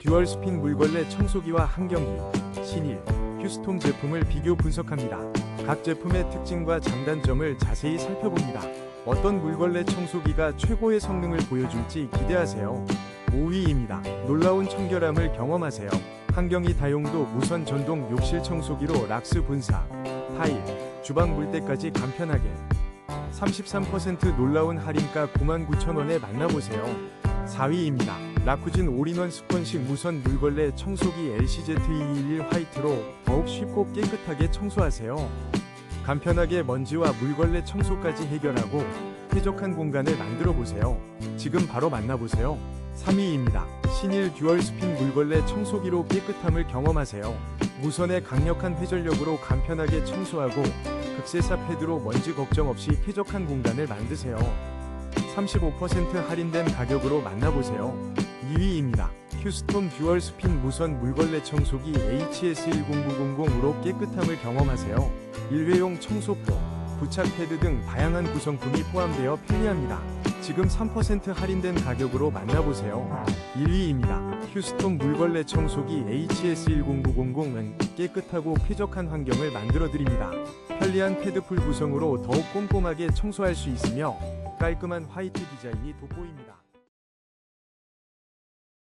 듀얼 스핀 물걸레 청소기와 한경기, 신일, 휴스톰 제품을 비교 분석합니다. 각 제품의 특징과 장단점을 자세히 살펴봅니다. 어떤 물걸레 청소기가 최고의 성능을 보여줄지 기대하세요. 5위입니다. 놀라운 청결함을 경험하세요. 한경이 다용도 무선 전동 욕실 청소기로 락스 분사, 타일, 주방 물때까지 간편하게 33% 놀라운 할인가 99,000원에 만나보세요. 4위입니다. 라쿠진 올인원 스펀식 무선 물걸레 청소기 LCZ211 화이트로 더욱 쉽고 깨끗하게 청소하세요. 간편하게 먼지와 물걸레 청소까지 해결하고 쾌적한 공간을 만들어 보세요. 지금 바로 만나보세요. 3위입니다. 신일 듀얼 스핀 물걸레 청소기로 깨끗함을 경험하세요. 무선의 강력한 회전력으로 간편하게 청소하고 극세사 패드로 먼지 걱정 없이 쾌적한 공간을 만드세요. 35% 할인된 가격으로 만나보세요. 2위입니다. 휴스톤 듀얼 스핀 무선 물걸레 청소기 HS10900으로 깨끗함을 경험하세요. 일회용 청소포, 부착 패드 등 다양한 구성품이 포함되어 편리합니다. 지금 3% 할인된 가격으로 만나보세요. 1위입니다. 휴스톤 물걸레 청소기 HS10900은 깨끗하고 쾌적한 환경을 만들어 드립니다. 편리한 패드풀 구성으로 더욱 꼼꼼하게 청소할 수 있으며 깔끔한 화이트 디자인이 돋보입니다.